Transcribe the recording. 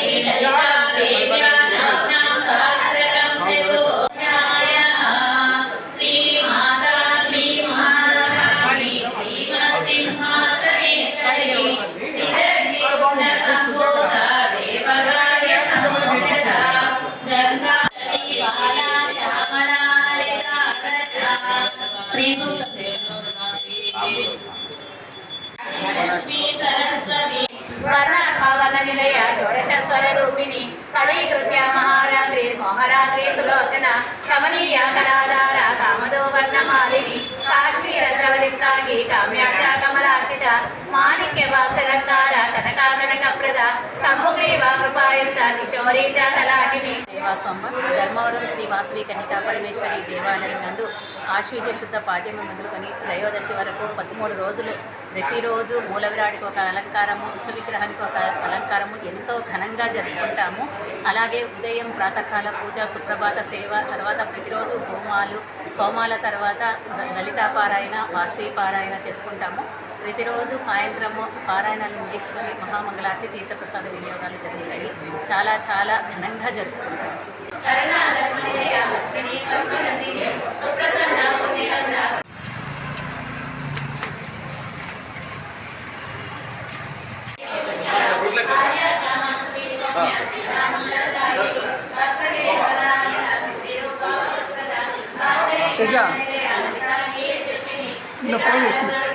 Hare Hare పవన నిలయ షోడశ స్వరూపిణి కళీకృత్య మహారాత్రి మోహరాత్రి సులోచన కమనీయ కళాధార కామదో వర్ణమాలిని కాశ్మీర ద్రవలిప్తాంగి కామ్యాచ కమలార్చిత మాణిక్య వాసలంకార కనకా కనక ప్రద కంబుగ్రీవ కృపాయుక్త కిశోరీ చలాటిని దేవాసమ్మ ధర్మవరం శ్రీ వాసవి కన్యకా పరమేశ్వరి దేవాలయం నందు ఆశ్వీజ శుద్ధ పాడ్యము మొదలుకొని త్రయోదశి వరకు పదమూడు రోజులు ప్రతిరోజు మూలవిరాడికి ఒక అలంకారము ఉచ్చ విగ్రహానికి ఒక అలంకారము ఎంతో ఘనంగా జరుపుకుంటాము. అలాగే ఉదయం ప్రాతకాల పూజ సుప్రభాత సేవ తర్వాత ప్రతిరోజు హోమాలు హోమాల తర్వాత లలితా పారాయణ పారాయణ చేసుకుంటాము. ప్రతిరోజు సాయంత్రము పారాయణాలు ముగించుకొని మహామంగళార్తి తీర్థప్రసాద వినియోగాలు జరుగుతాయి. చాలా చాలా ఘనంగా జరుపుకుంటాము. నిన్న ఫోన్ వచ్చారా?